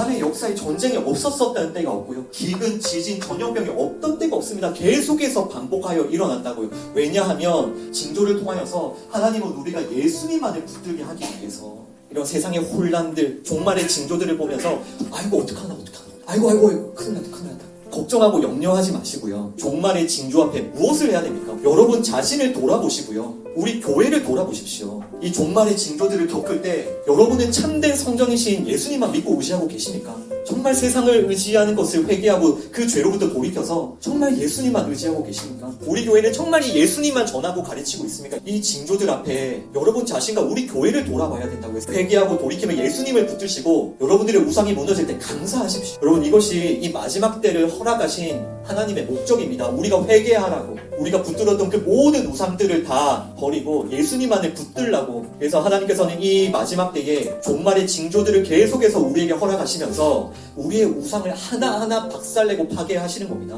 사람의 역사에 전쟁이 없었었다는 때가 없고요. 기근, 지진, 전염병이 없던 때가 없습니다. 계속해서 반복하여 일어난다고요. 왜냐하면 징조를 통하여서 하나님은 우리가 예수님만을 붙들게 하기 위해서 이런 세상의 혼란들, 종말의 징조들을 보면서 아이고 어떡하나 어떡하나 아이고 아이고 아이고 큰일 났다 큰일 났다 걱정하고 염려하지 마시고요. 종말의 징조 앞에 무엇을 해야 됩니까? 여러분 자신을 돌아보시고요. 우리 교회를 돌아보십시오. 이 종말의 징조들을 겪을 때 여러분은 참된 성전이신 예수님만 믿고 의지하고 계십니까? 정말 세상을 의지하는 것을 회개하고 그 죄로부터 돌이켜서 정말 예수님만 의지하고 계십니까? 우리 교회는 정말 이 예수님만 전하고 가르치고 있습니까? 이 징조들 앞에 여러분 자신과 우리 교회를 돌아봐야 된다고 해서 회개하고 돌이키면 예수님을 붙드시고 여러분들의 우상이 무너질 때 감사하십시오. 여러분 이것이 이 마지막 때를 허락 하신 하나님의 목적입니다. 우리가 회개하라고 우리가 붙들었던 그 모든 우상들을 다 버리고 예수님만을 붙들라고 그래서 하나님께서는 이 마지막 때에 종말의 징조들을 계속해서 우리에게 허락하시면서 우리의 우상을 하나하나 박살내고 파괴하시는 겁니다.